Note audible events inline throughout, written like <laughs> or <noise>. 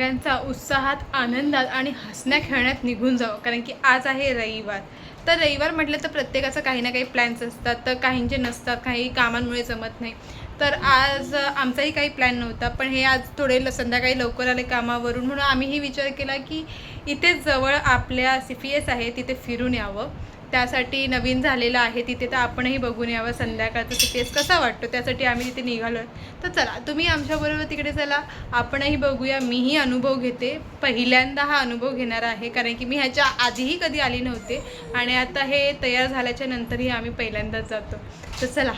सगळ्यांचा उत्साहात आनंदात आणि हसण्या खेळण्यात निघून जावं. कारण की आज आहे रविवार. तर रविवार म्हटलं तर प्रत्येकाचं काही ना काही प्लॅन्स असतात. तर काहींचे नसतात काही कामांमुळे जमत नाही. तर आज आमचाही काही प्लॅन नव्हता. पण हे आज थोडे ल- संध्याकाळी लवकर आले कामावरून. म्हणून आम्हीही विचार केला की इथे जवळ आपल्या सी पी एस आहे तिथे फिरून यावं. त्यासाठी नवीन झालेलं आहे तिथे तर आपणही बघून यावं संध्याकाळचा तिथेच कसा वाटतो त्यासाठी आम्ही तिथे निघालो तर चला तुम्ही आमच्याबरोबर तिकडे चला आपणही बघूया मीही अनुभव घेते. पहिल्यांदा हा अनुभव घेणार आहे कारण की मी ह्याच्या आधीही कधी आली नव्हते आणि आता हे तयार झाल्याच्या नंतरही आम्ही पहिल्यांदाच जातो. तर चला.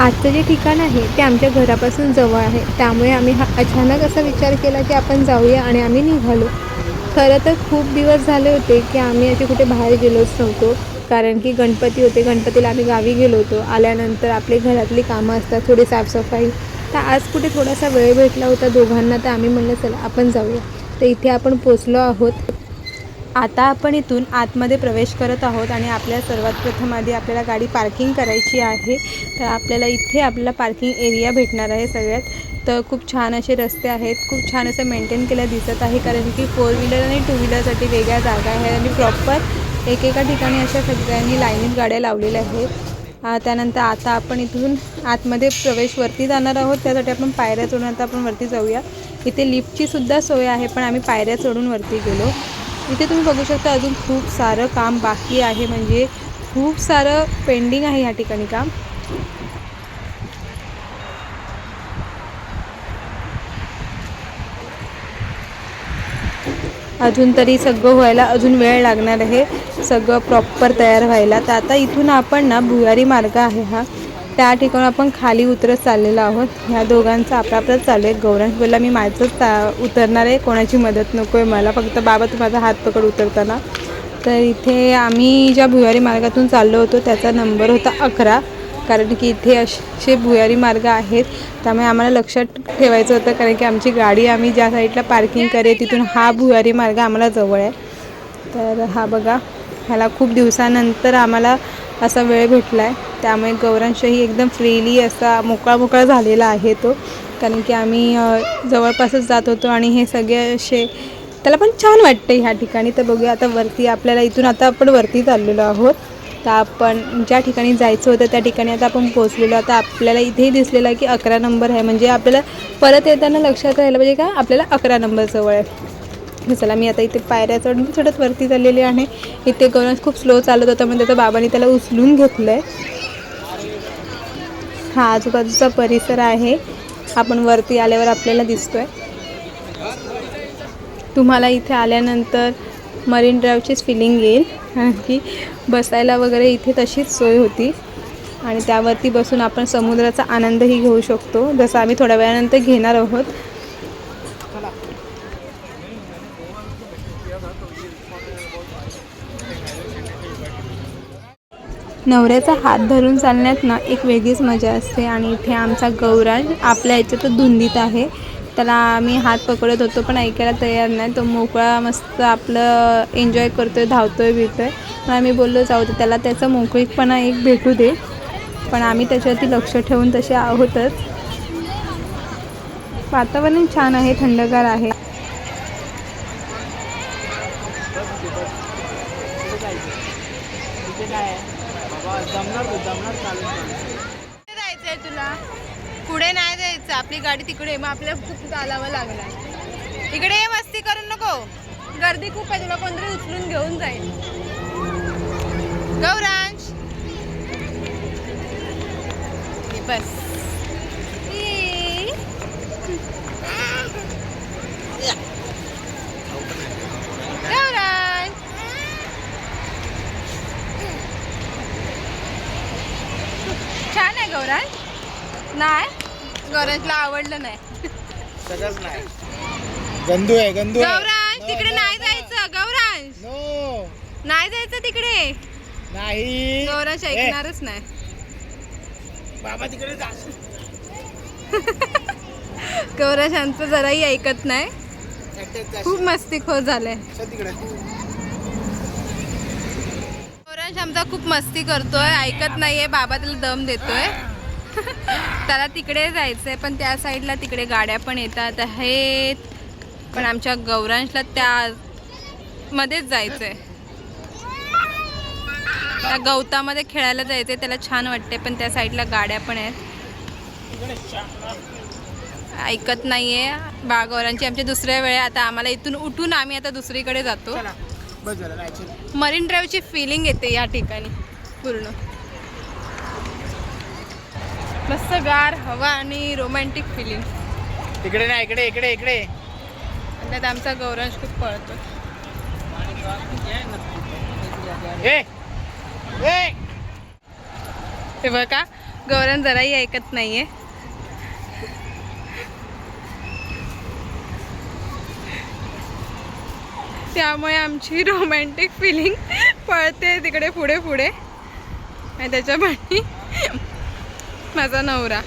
आजचं जे ठिकाण आहे ते आमच्या घरापासून जवळ आहे. त्यामुळे आम्ही हा अचानक असा विचार केला की आपण जाऊया आणि आम्ही निघालो. खरं तर खूप दिवस झाले होते की आम्ही असे कुठे बाहेर गेलोच नव्हतो. कारण की गणपती होते गणपतीला आम्ही गावी गेलो होतो. आल्यानंतर आपली घरातली कामं असतात थोडी साफसफाई. तर आज कुठे थोडासा वेळ भेटला होता दोघांना तर आम्ही म्हणलं चला आपण जाऊया. तर इथे आपण पोचलो आहोत. आता आपण इथून आतमध्ये प्रवेश करत आहोत आणि आपल्या सर्वात प्रथम आधी आपल्याला गाडी पार्किंग करायची आहे. तर आपल्याला इथे आपल्याला पार्किंग एरिया भेटणार आहे सगळ्यात. तर खूप छान असे रस्ते आहेत. खूप छान असं मेंटेन केलं दिसत आहे. कारण की फोर व्हीलर आणि टू व्हीलरसाठी वेगळ्या जागा आहेत आणि प्रॉपर एकेका ठिकाणी अशा सगळ्यांनी लाईनीत गाड्या लावलेल्या आहेत. त्यानंतर आता आपण इथून आतमध्ये प्रवेशवरती जाणार आहोत. त्यासाठी आपण पायऱ्या चढून आता आपण वरती जाऊया. इथे लिफ्टची सुद्धा सोय आहे पण आम्ही पायऱ्या चढून वरती गेलो. इथे तुम्ही बघू शकता अजून खूप सारं काम बाकी आहे. म्हणजे खूप सारं पेंडिंग आहे ह्या ठिकाणी काम. अजून तरी सगळं व्हायला अजून वेळ लागणार आहे. सगळं प्रॉपर तयार व्हायला. तर आता इथून आपण ना भुयारी मार्ग आहे हा. त्या ठिकाणी आपण खाली उतरत चाललेलो आहोत. ह्या दोघांचं आपला आपलाच चालू आहे. गौरांश बोलला मी माझंच चा- उतरणार आहे. कोणाची मदत नको आहे मला. फक्त बाबा तू माझा हात पकड उतरताना. तर इथे आम्ही ज्या भुयारी मार्गातून चाललो होतो त्याचा नंबर होता अकरा. कारण की इथे असे भुयारी मार्ग आहेत. त्यामुळे आम्हाला लक्षात ठेवायचं होतं कारण की आमची गाडी आम्ही ज्या साईडला पार्किंग करे तिथून हा भुयारी मार्ग आम्हाला जवळ आहे. तर हा बघा ह्याला खूप दिवसानंतर आम्हाला असा वेळ भेटला आहे त्यामुळे गौरांशही एकदम फ्रीली असा मोकळा मोकळा झालेला आहे तो. कारण की आम्ही जवळपासच जात होतो आणि हे सगळे असे त्याला पण छान वाटतं ह्या ठिकाणी. तर बघूया आता वरती आपल्याला इथून आता आपण वरती चाललेलो आहोत. तर आपण ज्या ठिकाणी जायचं होतं त्या ठिकाणी आता आपण पोहोचलेलो. आता आपल्याला इथेही दिसलेलं आहे की अकरा नंबर आहे. म्हणजे आपल्याला परत येताना लक्षात राहिलं पाहिजे का? आपल्याला अकरा नंबर जवळ आहे. चला मी आता इथे पायऱ्या चढून चढत वरती चाललेली आहे. इथे गौरव खूप स्लो चालत होता म्हणजे त्याच्या बाबांनी त्याला उचलून घेतलं आहे हा आजूबाजूचा परिसर आहे. आपण वरती आल्यावर आपल्याला दिसतो आहे तुम्हाला इथे आल्यानंतर मरीन ड्राईव्हचीच फिलिंग येईल. कारण की बसायला वगैरे इथे तशीच सोय होती. आणि त्यावरती बसून आपण समुद्राचा आनंदही घेऊ शकतो. जसं आम्ही थोड्या वेळानंतर घेणार आहोत. नवऱ्याचा हात धरून चालण्यात ना एक वेगळीच मजा असते. आणि इथे आमचा गौराज आपल्या याच्यात धुंदीत आहे. त्याला आम्ही हात पकडत होतो पण ऐकायला तयार नाही. तो मोकळा मस्त आपलं एन्जॉय करतो आहे धावतो आहे बिरतो आहे पण आम्ही बोललो जाऊ दे त्याला त्याचा मोकळीकपणा एक भेटू दे. पण आम्ही त्याच्यावरती लक्ष ठेवून तसे आहोतच. वातावरण छान आहे थंडगार आहे कुठे जायचंय तुला पुढे नाही जायचं आपली गाडी तिकडे मग आपल्याला खूप चालावं लागला इकडे ये मस्ती करू नको. गर्दी खूप आहे तुला कोणतरी उचलून घेऊन जाईल. गौरांश बस. छान आहे गौरांश नाही? गौरांशला आवडलं नाही. सगळंच नाही. गंदू आहे गंदू गौरांश तिकडे नाही. जायचं गौरांश. नो नाही जायचं तिकडे. नाही. गौरांश ऐकणारच नाही. बाबा तिकडे जा. <laughs> गौरांशांचं जराही ऐकत नाही. खूप मस्तीखोर झालंय. चल तिकडे. गौरांश आमचा खूप मस्ती करतोय ऐकत नाहीये बाबा त्याला दम देतोय. त्याला तिकडे जायचंय पण त्या साईडला तिकडे गाड्या पण येतात आहेत. पण आमच्या गौरांशला त्या मध्येच जायचंय. त्या गवतामध्ये खेळायला जायचंय त्याला छान वाटते पण त्या साईडला गाड्या पण आहेत. ऐकत नाहीये. बाळगौरांची आमची दुसऱ्या वेळे आता आम्हाला इथून उठून आम्ही आता दुसरीकडे जातो. मरीन ड्राईव्हची फिलिंग येते या ठिकाणी पूर्ण. मस्त गार हवा आणि रोमॅन्टिक फिलिंग इकडे नाही इकडे इकडे इकडे. त्यात आमचा गौरांश खूप पळतो. हे बघा गौरन जराही ऐकत नाहीये. त्यामुळे आमची रोमॅन्टिक फिलिंग पळते तिकडे पुढे पुढे. आणि त्याच्या पाठी माझा नवरा.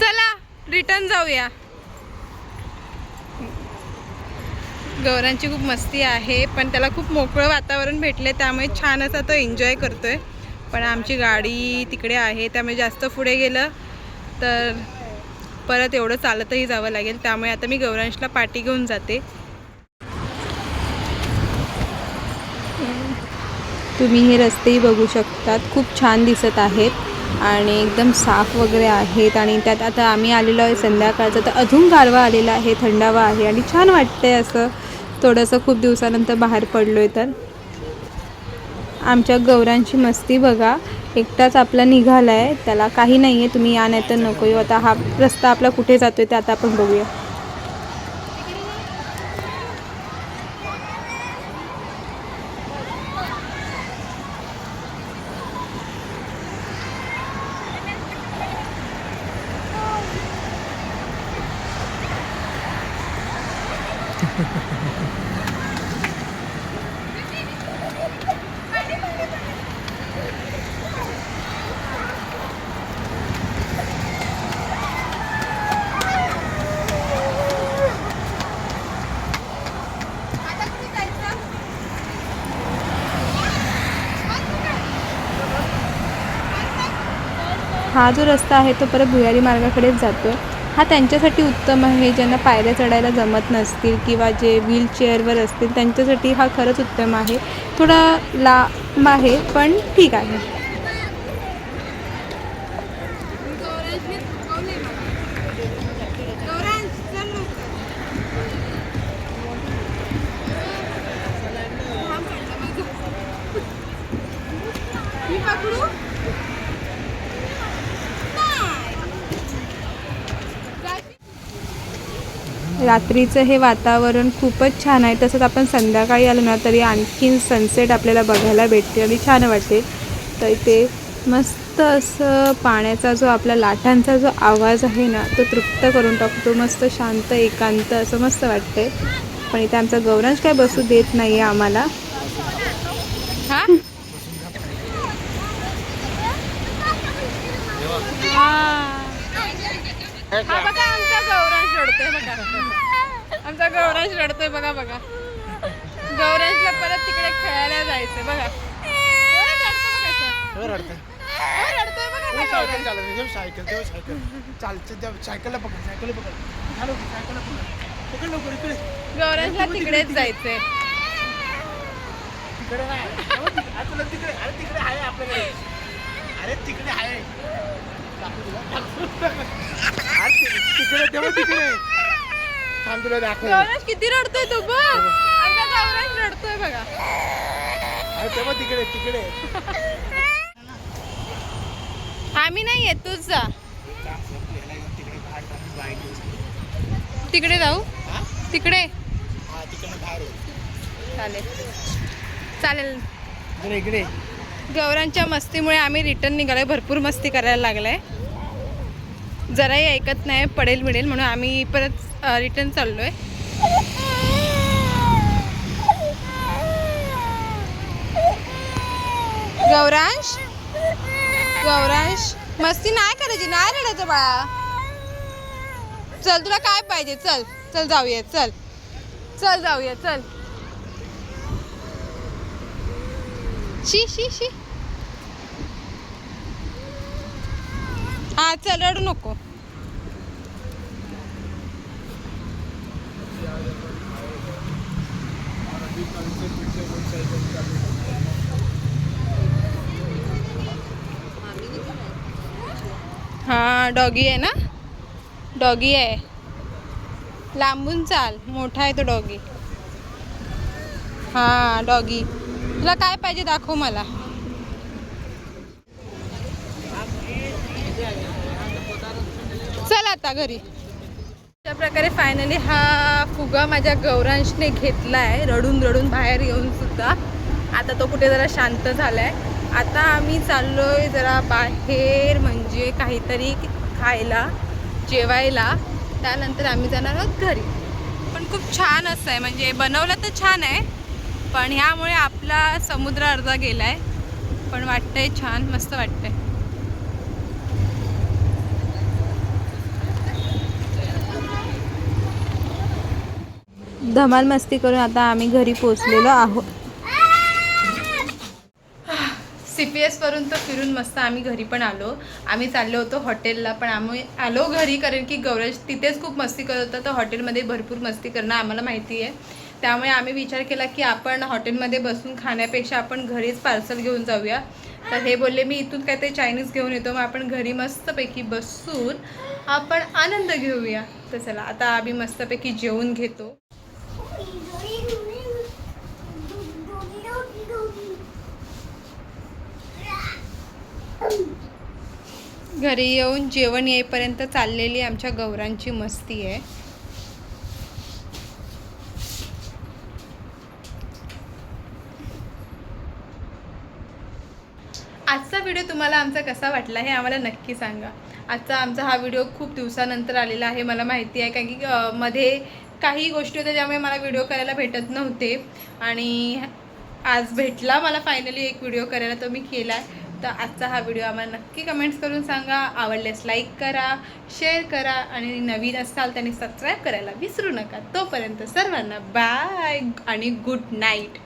चला रिटर्न जाऊया. गौरांची खूप मस्ती आहे पण त्याला खूप मोकळं वातावरण भेटले त्यामुळे छान असा तो एन्जॉय करतोय. पण आमची गाडी तिकडे आहे त्यामुळे जास्त पुढे गेलं तर परत एवढं चालतही जावं लागेल. त्यामुळे आता मी गौरांशला पाठी घेऊन जाते. तुम्ही हे रस्तेही बघू शकतात. खूप छान दिसत आहेत आणि एकदम साफ वगैरे आहेत आणि त्यात आता आम्ही आलेलो आहे संध्याकाळचं. तर अजून गारवा आलेला आहे थंडावा आहे आणि छान वाटतंय असं. थोडंसं खूप दिवसानंतर बाहेर पडलो आहे तर. आमच्या गौरांची मस्ती बघा. एकटाच आपला निघाला आहे त्याला काही नाही आहे तुम्ही या नाही तर नको येऊ आता हा रस्ता आपला कुठे जातो आहे ते आता आपण बघूया. हा जो रस्ता आहे तो परत भुयारी मार्गाकडेच जातो हा त्यांच्यासाठी उत्तम आहे ज्यांना पायऱ्या चढायला जमत नसतील किंवा जे व्हीलचेअरवर असतील त्यांच्यासाठी हा खरंच उत्तम आहे. थोडा लांब आहे पण ठीक आहे. रात्रीचं हे वातावरण खूपच छान आहे. तसंच आपण संध्याकाळी आलो ना तरी आणखीन सनसेट आपल्याला बघायला भेटते आणि छान वाटते. तर इथे मस्त असं पाण्याचा जो आपला लाटांचा जो आवाज आहे ना तो तृप्त करून टाकतो. मस्त शांत एकांत असं मस्त वाटते पण इथे आमचा गौरांश काय बसू देत नाही आहे आम्हाला हा. हा बघा आमचा गौरांश रडतोय बघा. आमचा गौरांश रडतोय बघा बघा. गौरांशला परत तिकडे खेळायला जायचं बघा. असं. हो गौरांशला तिकडेच जायचंय. तिकडे नाही. तिकडे अरे तिकडे आहे आपल्याकडे. अरे तिकडे आहे. तिकडे तेव्हा तिकडे थांब तुला दाखव गौरांश किती रडतोय तू बघ. आमचा गौरांश रडतोय बघा. अरे तेव्हा तिकडे तिकडे आम्ही नाही येत तूच जा. तिकडे जाऊ? हा? तिकडे. चालेल. चालेल. जरा इकडे गौरांच्या मस्तीमुळे आम्ही रिटर्न निघालोय. भरपूर मस्ती करायला लागलाय. जराही ऐकत नाही पडेल मिळेल म्हणून आम्ही परत रिटर्न चाललो आहे गौरांश? गौरांश? मस्ती नाही करायची नाही रडायचं बाळा. चल तुला काय पाहिजे? चल चल जाऊया चल. चल जाऊया चल. शी शी शी. हा चल रडू नको. हा डॉगी आहे ना? डॉगी आहे. लांबून चाल मोठा आहे तो डॉगी. हा डॉगी. तुला काय पाहिजे दाखव मला. चल आता घरी. अशा प्रकारे फायनली हा फुगा माझ्या गौरांशने घेतला आहे रडून रडून बाहेर येऊन सुद्धा. आता तो कुठे जरा शांत झाला आहे आता आम्ही चाललोय जरा बाहेर म्हणजे काहीतरी खायला जेवायला. त्यानंतर आम्ही जाणार आहोत घरी. पण खूप छान असं आहे म्हणजे बनवलं तर छान आहे. पण ह्यामुळे आपला समुद्र अर्धा गेला आहे पण वाटतंय छान. मस्त वाटतंय. धमाल मस्ती करून आता आम्ही घरी पोचलेलो आहोत. सी पी एसवरून तर फिरून मस्त आम्ही घरी पण आलो. आम्ही चाललो होतो हॉटेलला पण आम्ही आलो घरी कारण की गौरज तिथेच खूप मस्ती करत होता. तर हॉटेलमध्ये भरपूर मस्ती करणं आम्हाला माहिती आहे त्यामुळे आम्ही विचार केला की आपण हॉटेलमध्ये बसून खाण्यापेक्षा आपण घरीच पार्सल घेऊन जाऊया. तर हे बोलले मी इथून काय ते चायनीज घेऊन येतो. मग आपण घरी मस्तपैकी बसून आपण आनंद घेऊया. तर चला आता आम्ही मस्तपैकी जेवून घेतो. घरी येऊन जेवण येईपर्यंत चाललेली आमच्या गौरांची मस्ती आहे. आजचा व्हिडिओ तुम्हाला आमचा कसा वाटला हे आम्हाला नक्की सांगा. आजचा आमचा हा व्हिडिओ खूप दिवसानंतर आलेला आहे मला माहिती आहे कारण की मध्ये काही गोष्टी होत्या ज्यामुळे मला व्हिडिओ करायला भेटत नव्हते. आणि आज भेटला मला फायनली एक व्हिडिओ करायला तो मी केला आहे तर आजचा हा व्हिडिओ आम्हाला नक्की कमेंट्स करून सांगा. आवडल्यास लाईक करा शेअर करा आणि नवीन असाल त्यांनी सबस्क्राईब करायला विसरू नका. तोपर्यंत सर्वांना बाय आणि गुड नाईट